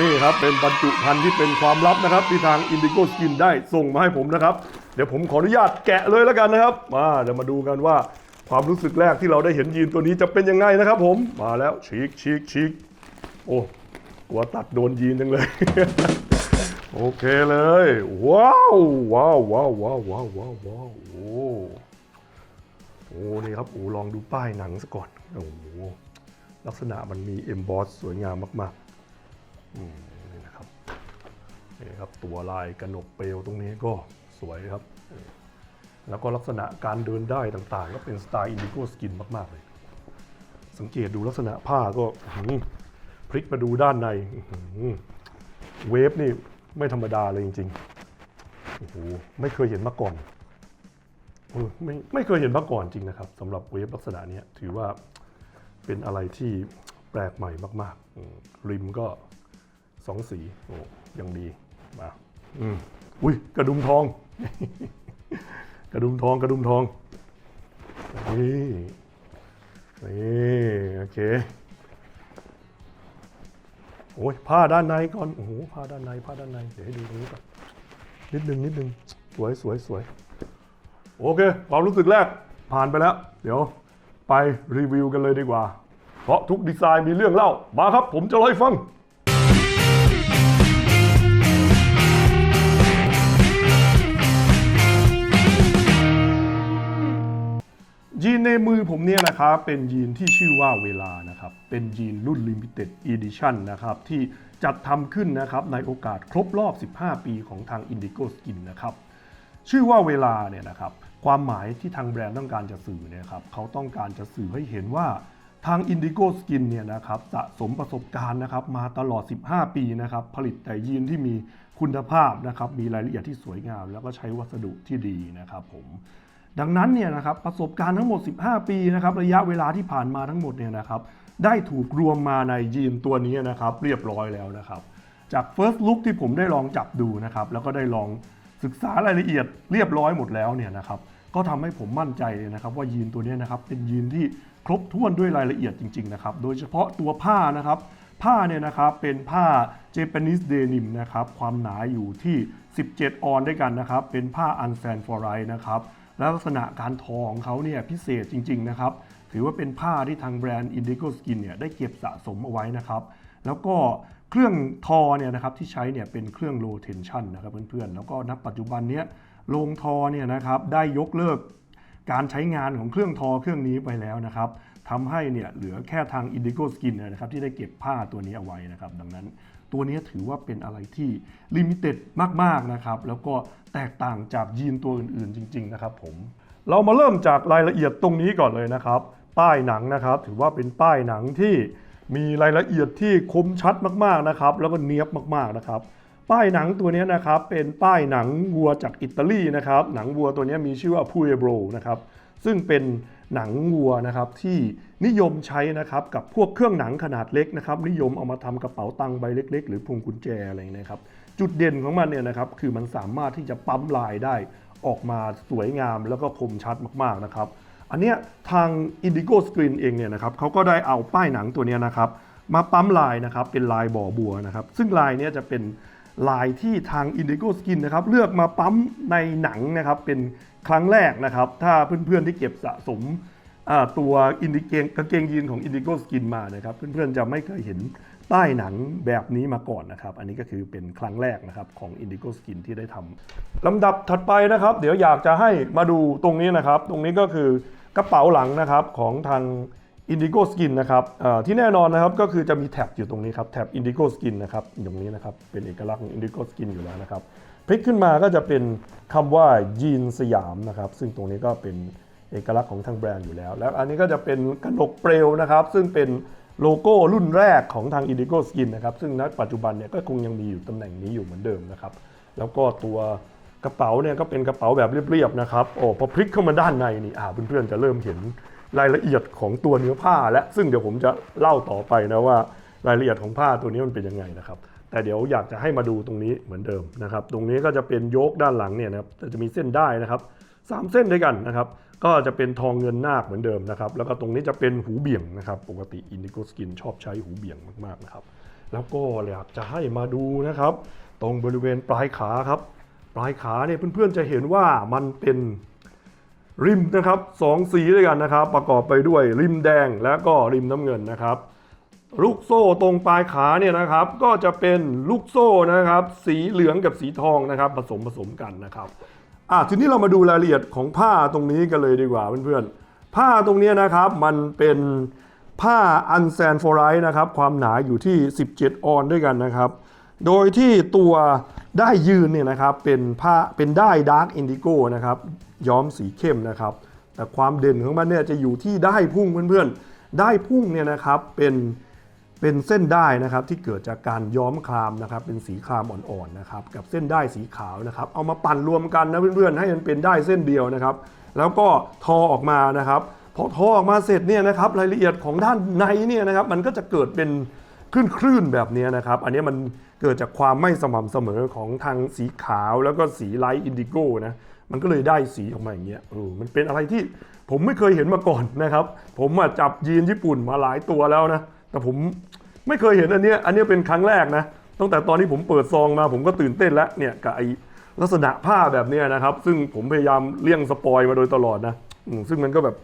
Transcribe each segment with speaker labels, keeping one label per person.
Speaker 1: นี่ครับเป็นบรรจุภัณฑ์ที่เป็นความลับนะครับ ที่ทาง Indigo Skin ได้ส่งมาให้ผมนะครับ เดี๋ยวผมขออนุญาตแกะเลยแล้วกันนะครับ มาเดี๋ยวมาดูกันว่าความรู้สึกแรกที่เราได้เห็นยีนตัวนี้จะเป็นยังไงนะครับผมมาแล้วชีกชีกชีกโอ้กลัวตัดโดนยีนจังเลย โอเคเลย ว้าวว้าวว้าวว้าวว้าวว้าวว้าวโอ้โอ้นี่ครับโอ้ลองดูป้ายหนังซะก่อนโอ้ลักษณะมันมีเอ็มบอสสวยงามมากๆ นี่นะครับนี่ครับตัวลายกระหนกเปลวตรงนี้ก็สวยครับ แล้วก็ลักษณะการเดินได้ต่างๆ ก็เป็นสไตล์อินดิโกสกินมาก ๆ เลย สังเกตดูลักษณะผ้าก็พลิกมาดูด้านในเวฟนี่ไม่ธรรมดาเลยจริงๆโอ้โหไม่เคยเห็นมาก่อนออไม่ไม่เคยเห็นมาก่อนจริงนะครับสำหรับเวฟลักษณะนี้ถือว่าเป็นอะไรที่แปลกใหม่มาก ๆ ริมก็ สองสีโอ้ยังดีมาอืมอุ้ยกระดุมทอง กระดุมทองกระดุมทองนี่นี่โอเคโอ้ยผ้าด้านในก่อนโอ้โหผ้าด้านในผ้าด้านในเดี๋ยวให้ดูตรงนี้ก่อนนิดนึงนิดนึงสวยสวยสวยโอเค ความรู้สึกแรกผ่านไปแล้ว เดี๋ยวไปรีวิวกันเลยดีกว่า เพราะทุกดีไซน์มีเรื่องเล่า มาครับผมจะเล่าให้ฟัง ยีนในมือผมเนี่ยนะครับเป็นยีนที่ชื่อว่าเวลานะครับ เป็นยีนรุ่น Limited Edition นะครับ ที่จัดทำขึ้นนะครับในโอกาสครบรอบ 15 ปีของทาง Indigo Skin นะครับ ชื่อว่าเวลาเนี่ยนะครับ ความหมายที่ทางแบรนด์ต้องการจะสื่อเนี่ยครับเขาต้องการจะสื่อให้เห็นว่าทาง Indigo Skin เนี่ยนะครับสะสมประสบการณ์นะครับมาตลอด 15 ปีนะครับ ผลิตแต่ยีนที่มีคุณภาพนะครับ มีรายละเอียดที่สวยงาม แล้วก็ใช้วัสดุที่ดีนะครับผม ดังนั้นเนี่ยนะครับประสบการณ์ทั้งหมด 15 ปีนะครับระยะเวลาที่ผ่านมาทั้งหมดเนี่ยนะครับได้ถูกรวมมาในยีนตัวนี้นะครับเรียบร้อยแล้วนะครับจาก First Look ที่ผมได้ลองจับดูนะครับแล้วก็ได้ลองศึกษารายละเอียดเรียบร้อยหมดแล้วเนี่ยนะครับก็ทำให้ผมมั่นใจเลยนะครับว่ายีนตัวนี้นะครับเป็นยีนที่ครบถ้วนด้วยรายละเอียดจริงๆนะครับโดยเฉพาะตัวผ้านะครับผ้าเนี่ยนะครับเป็นผ้า Japanese denim นะครับความหนาอยู่ที่ 17 ออนด้วยกันนะครับเป็นผ้า unsan for right นะครับ และลักษณะการทอของเขาเนี่ยพิเศษจริง ๆ นะครับ ถือว่าเป็นผ้าที่ทางแบรนด์ Indigo Skin เนี่ยได้เก็บสะสมเอาไว้นะครับ แล้วก็เครื่องทอเนี่ยนะครับที่ใช้เนี่ยเป็นเครื่อง low tension นะครับเพื่อนๆ แล้วก็ณปัจจุบันเนี้ยโรงทอเนี่ยนะครับได้ยกเลิกการใช้งานของเครื่องทอเครื่องนี้ไปแล้วนะครับทำให้เนี่ยเหลือแค่ทาง Indigo Skin เนยนะครับที่ได้เก็บผ้าตัวนี้เอาไว้นะครับ ดังนั้น ตัวนี้ถือว่าเป็นอะไรที่ลิมิเต็ดมากๆนะครับ แล้วก็แตกต่างจากยีนตัวอื่นๆจริง ๆ นะครับผมเรามาเริ่มจากรายละเอียดตรงนี้ก่อนเลยนะครับ ป้ายหนังนะครับ ถือว่าเป็นป้ายหนังที่มีรายละเอียดที่คมชัดมากๆนะครับ แล้วก็เนียบมากๆนะครับ ป้ายหนังตัวนี้นะครับ เป็นป้ายหนังวัวจากอิตาลีนะครับ หนังวัวตัวนี้มีชื่อว่า p u e b r o นะครับ ซึ่งเป็นหนังวัวนะครับที่นิยมใช้นะครับกับพวกเครื่องหนังขนาดเล็กนะครับนิยมเอามาทำกระเป๋าตังค์ใบเล็ก ๆ หรือพวงกุญแจอะไรอย่างเงี้ยครับจุดเด่นของมันเนี่ยนะครับคือมันสามารถที่จะปั๊มลายได้ออกมาสวยงามแล้วก็คมชัดมากๆนะครับอันเนี้ยทาง Indigo Screen เองเนี่ยนะครับเขาก็ได้เอาป้ายหนังตัวเนี้ยนะครับมาปั๊มลายนะครับเป็นลายบ่อบัวนะครับซึ่งลายเนี้ยจะเป็นลายที่ทาง Indigo Skin นะครับเลือกมาปั๊มในหนังนะครับเป็น ครั้งแรกนะครับ ถ้าเพื่อนๆที่เก็บสะสมตัวอินดิเกงกางเกงยีนของ Indigo Skin มานะครับ เพื่อนๆจะไม่เคยเห็นป้หนังแบบนี้มาก่อนนะครับ อันนี้ก็คือเป็นครั้งแรกนะครับของ Indigo Skin ที่ได้ทำลำดับถัดไปนะครับ เดี๋ยวอยากจะให้มาดูตรงนี้นะครับ ตรงนี้ก็คือกระเป๋าหลังนะครับของทาง Indigo Skin นะครับที่แน่นอนนะครับก็คือจะมีแท็บอยู่ตรงนี้ครับแท็บ Indigo Skin นะครับตรงนี้นะครับเป็นเอกลักษณ์ของ Indigo Skin อยู่แล้วนะครับ พลิกขึ้นมาก็จะเป็นคำว่ายีนสยามนะครับ ซึ่งตรงนี้ก็เป็นเอกลักษณ์ของทางแบรนด์อยู่แล้ว แล้วอันนี้ก็จะเป็นกระหนกเปลวนะครับ ซึ่งเป็นโลโก้รุ่นแรกของทาง Indigo Skin นะครับ ซึ่งณปัจจุบันเนี่ยก็คงยังมีอยู่ตำแหน่งนี้อยู่เหมือนเดิมนะครับ แล้วก็ตัวกระเป๋าเนี่ยก็เป็นกระเป๋าแบบเรียบๆนะครับ โอ้พอพลิกเข้ามาด้านในนี่อ่าเพื่อนๆจะเริ่มเห็นรายละเอียดของตัวเนื้อผ้า และซึ่งเดี๋ยวผมจะเล่าต่อไปนะว่ารายละเอียดของผ้าตัวนี้มันเป็นยังไงนะครับ แต่เดี๋ยวอยากจะให้มาดูตรงนี้เหมือนเดิมนะครับ ตรงนี้ก็จะเป็นโยกด้านหลังเนี่ยนะครับจะมีเส้นได้นะครับสามเส้นด้วยกันนะครับ ก็จะเป็นทองเงินนาคเหมือนเดิมนะครับ แล้วก็ตรงนี้จะเป็นหูเบี่ยงนะครับ ปกติอินดิโกสกินชอบใช้หูเบี่ยงมากๆนะครับ แล้วก็อยากจะให้มาดูนะครับ ตรงบริเวณปลายขาครับ ปลายขาเนี่ยเพื่อนๆจะเห็นว่ามันเป็นริมนะครับสองสีด้วยกันนะครับ ประกอบไปด้วยริมแดงและก็ริมน้ำเงินนะครับ ลูกโซ่ตรงปลายขาเนี่ยนะครับ ก็จะเป็นลูกโซ่นะครับ สีเหลืองกับสีทองนะครับผสมผสมกันนะครับอะทีนี้เรามาดูรายละเอียดของผ้าตรงนี้กันเลยดีกว่าเพื่อนๆผ้าตรงนี้นะครับมันเป็นผ้าอันแซนฟอไรนะครับ ความหนาอยู่ที่ 17 ออนด้วยกันนะครับ โดยที่ตัวได้ยืนเนี่ยนะครับเป็นผ้าเป็นได้ดาร์กอินดิโก้นะครับย้อมสีเข้มนะครับ แต่ความเด่นของมันเนี่ยจะอยู่ที่ได้พุ่งเพื่อนๆ ได้พุ่งเนี่ยนะครับเป็น เป็นเส้นได้นะครับที่เกิดจากการย้อมครามนะครับเป็นสีครามอ่อนๆนะครับกับเส้นได้สีขาวนะครับเอามาปั่นรวมกันนะเพื่อนๆให้มันเป็นได้เส้นเดียวนะครับ แล้วก็ทอออกมานะครับพอทอออกมาเสร็จเนี่ยนะครับรายละเอียดของด้านในเนี่ยนะครับมันก็จะเกิดเป็นคลื่นคลื่นๆแบบนี้นะครับ อันนี้มันเกิดจากความไม่สม่ำเสมอของทางสีขาวแล้วก็สีไลท์อินดิโก้นะมันก็เลยได้สีออกมาอย่างเงี้ยเออมันเป็นอะไรที่ผมไม่เคยเห็นมาก่อนนะครับ ผมจับยีนญี่ปุ่นมาหลายตัวแล้วนะ แต่ผมไม่เคยเห็นอันเนี้ยอันเนี้ยเป็นครั้งแรกนะ ตั้งแต่ตอนที่ผมเปิดซองมาผมก็ตื่นเต้นแล้วเนี่ยกับไอลักษณะผ้าแบบเนี้ยนะครับ ซึ่งผมพยายามเลี่ยงสปอยมาโดยตลอดนะอืมซึ่งมันก็แบบ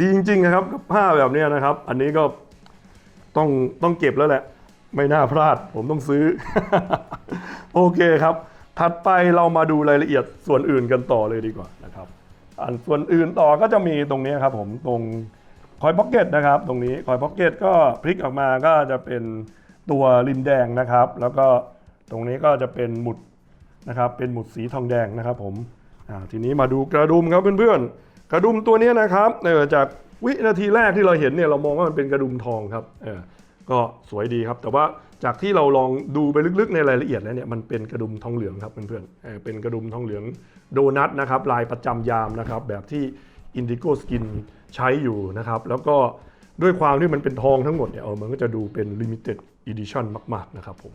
Speaker 1: ดีจริงๆนะครับกับผ้าแบบเนี้ยนะครับ อันนี้ก็ต้องต้องเก็บแล้วแหละ ไม่น่าพลาดผมต้องซื้อ โอเคครับ ถัดไปเรามาดูรายละเอียดส่วนอื่นกันต่อเลยดีกว่านะครับ อันส่วนอื่นต่อก็จะมีตรงนี้ครับผมตรง คอยพ็อกเก็ตนะครับ ตรงนี้คอยพ็อกเก็ตก็พลิกออกมาก็จะเป็นตัวริมแดงนะครับ แล้วก็ตรงนี้ก็จะเป็นหมุดนะครับ เป็นหมุดสีทองแดงนะครับผมทีนี้มาดูกระดุมครับเพื่อนๆ กระดุมตัวนี้นะครับเออจากวินาทีแรกที่เราเห็นเนี่ยเรามองว่ามันเป็นกระดุมทองครับเออก็สวยดีครับ แต่ว่าจากที่เราลองดูไปลึกๆในรายละเอียดแล้วเนี่ยมันเป็นกระดุมทองเหลืองครับเพื่อนๆเออเป็นกระดุมทองเหลืองโดนัทนะครับลายประจำยามนะครับแบบที่ Indigo Skin ใช้อยู่นะครับ แล้วก็ด้วยความที่มันเป็นทองทั้งหมดเนี่ยเออมันก็จะดูเป็น Limited Edition มาก ๆ นะครับผม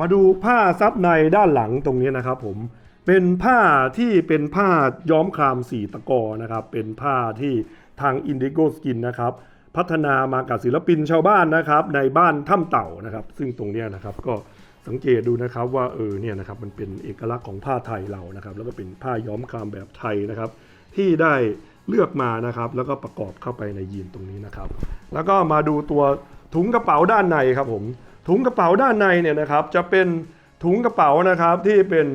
Speaker 1: มาดูผ้าซับในด้านหลังตรงนี้นะครับผมเป็นผ้าที่เป็นผ้าย้อมครามสีตะกอนะครับ เป็นผ้าที่ทาง Indigo Skin นะครับ พัฒนามากับศิลปินชาวบ้านนะครับ ในบ้านถ้ำเต่านะครับ ซึ่งตรงนี้นะครับก็สังเกตดูนะครับว่าเออเนี่ยนะครับมันเป็นเอกลักษณ์ของผ้าไทยเรานะครับ แล้วก็เป็นผ้าย้อมครามแบบไทยนะครับ ที่ได้ เลือกมานะครับ แล้วก็ประกอบเข้าไปในยีนตรงนี้นะครับ แล้วก็มาดูตัวถุงกระเป๋าด้านในครับผมถุงกระเป๋าด้านในเนี่ยนะครับ จะเป็นถุงกระเป๋านะครับที่เป็น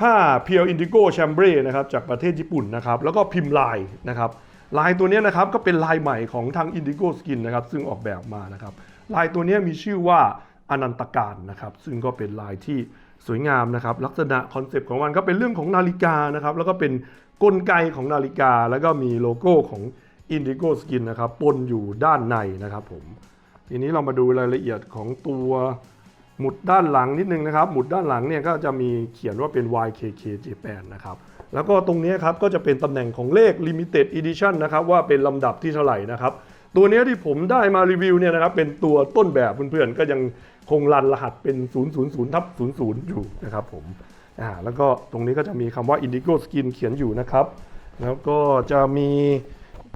Speaker 1: ผ้าเพียวอินดิโกแชมเบรนะครับจากประเทศญี่ปุ่นนะครับ แล้วก็พิมพ์ลายนะครับ ลายตัวนี้นะครับก็เป็นลายใหม่ของทาง Indigo Skin นนะครับ ซึ่งออกแบบมานะครับ ลายตัวนี้มีชื่อว่า อนันตการนะครับ ซึ่งก็เป็นลายที่สวยงามนะครับ ลักษณะคอนเซปต์ของมันก็เป็นเรื่องของนาฬิกานะครับ แล้วก็เป็นกลไกของนาฬิกา แล้วก็มีโลโก้ของ Indigo Skin นะครับปนอยู่ด้านในนะครับผม ทีนี้เรามาดูรายละเอียดของตัวหมุดด้านหลังนิดนึงนะครับ หมุดด้านหลังเนี่ยก็จะมีเขียนว่าเป็น YKK Japan นะครับแล้วก็ตรงนี้ครับก็จะเป็นตำแหน่งของเลข Limited Edition นะครับว่าเป็นลำดับที่เท่าไหร่นะครับ ตัวนี้ที่ผมได้มารีวิวเนี่ยนะครับเป็นตัวต้นแบบเพื่อนๆก็ยัง คงรันรหัสเป็น 000ทับ00 อยู่นะครับผมอ่าแล้วก็ตรงนี้ก็จะมีคำว่า Indigo Skin เขียนอยู่นะครับ แล้วก็จะมี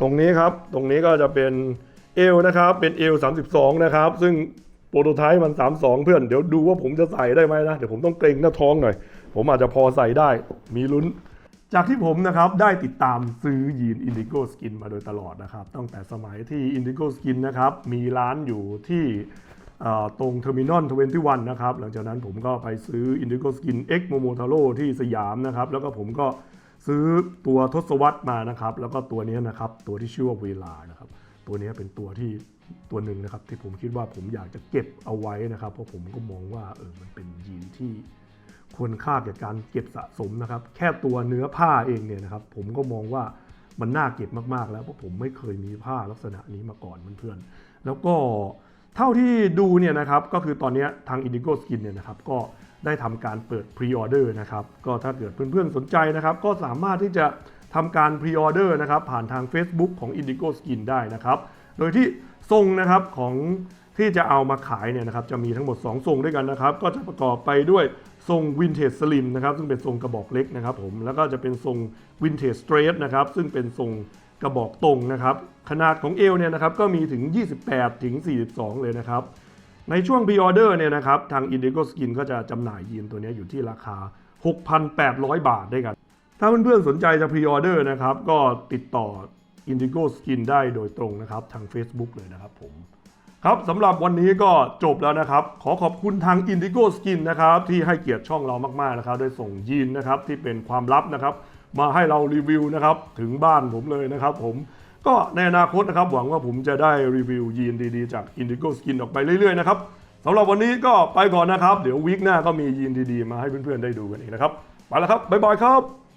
Speaker 1: ตรงนี้ครับ ตรงนี้ก็จะเป็นเอลนะครับ เป็นเอล32 นะครับ ซึ่งโปรโตไทป์มัน 32 เพื่อน เดี๋ยวดูว่าผมจะใส่ได้ไหมนะ เดี๋ยวผมต้องเกรงหน้าท้องหน่อย ผมอาจจะพอใส่ได้ มีลุ้น จากที่ผมนะครับได้ติดตามซื้อยีน Indigo Skin มาโดยตลอดนะครับ ตั้งแต่สมัยที่ Indigo Skin นะครับ มีร้านอยู่ที่ ตรงเทอ่อตรง Terminal 21นนะครับ หลังจากนั้นผมก็ไปซื้อ Indigo Skin X Momotaro ที่สยามนะครับ แล้วก็ผมก็ซื้อตัวทศวรรษมานะครับ แล้วก็ตัวนี้นะครับ ตัวที่ชื่อว่าเวลานะครับ ตัวนี้เป็นตัวที่ตัวหนึ่งนะครับ ที่ผมคิดว่าผมอยากจะเก็บเอาไว้นะครับ เพราะผมก็มองว่าเออมันเป็นยีนที่ควรค่าแก่การเก็บสะสมนะครับ แค่ตัวเนื้อผ้าเองเนี่ยนะครับ ผมก็มองว่ามันน่าเก็บมากๆ แล้วเพราะผมไม่เคยมีผ้าลักษณะนี้มาก่อนเพื่อนๆแล้วก็ เท่าที่ดูเนี่ยนะครับก็คือตอนนี้ทาง Indigo Skin เนี่ยนะครับก็ได้ทำการเปิดพรีออเดอร์นะครับก็ถ้าเกิดเพื่อนๆสนใจนะครับ ก็สามารถที่จะทำการพรีออเดอร์นะครับผ่านทาง Facebook ของ Indigo Skin ได้นะครับ โดยที่ทรงนะครับของที่จะเอามาขายเนี่ยนะครับจะมีทั้งหมด 2 ทรงด้วยกันนะครับ ก็จะประกอบไปด้วยทรงวินเทจสลิมนะครับซึ่งเป็นทรงกระบอกเล็กนะครับผมแล้วก็จะเป็นทรงวินเทจสเตรทนะครับซึ่งเป็นทรง กระบอกตรงนะครับ ขนาดของเอวเนี่ยนะครับก็มีถึง 28 ถึง 42 เลยนะครับ ในช่วงพ r ออเดอร์เนี่ยนะครับทาง Indigo Skin ก็จะจำหน่ายยีนตัวนี้อยู่ที่ราคา 6,800 บาทด้วยกัน ถ้าเพื่อนๆสนใจจะพ r ออเดอร์นะครับ ก็ติดต่อ Indigo Skin ได้โดยตรงนะครับ ทาง Facebook เลยนะครับผมครับสำหรับวันนี้ก็จบแล้วนะครับ ขอขอบคุณทาง Indigo Skin นะครับที่ให้เกียรติช่องเรามากๆนะครับได้ส่งยีนนะครับที่เป็นความลับนะครับ มาให้เรารีวิวนะครับถึงบ้านผมเลยนะครับผมก็ในอนาคตนะครับหวังว่าผมจะได้รีวิวยีนดีๆจาก Indigo Skin ออกไปเรื่อยๆนะครับสำหรับวันนี้ก็ไปก่อนนะครับ เดี๋ยววีคหน้าก็มียีนดีๆ มาให้เพื่อนๆได้ดูกันอีกนะครับ ไปแล้วครับ บ๊ายบายครับ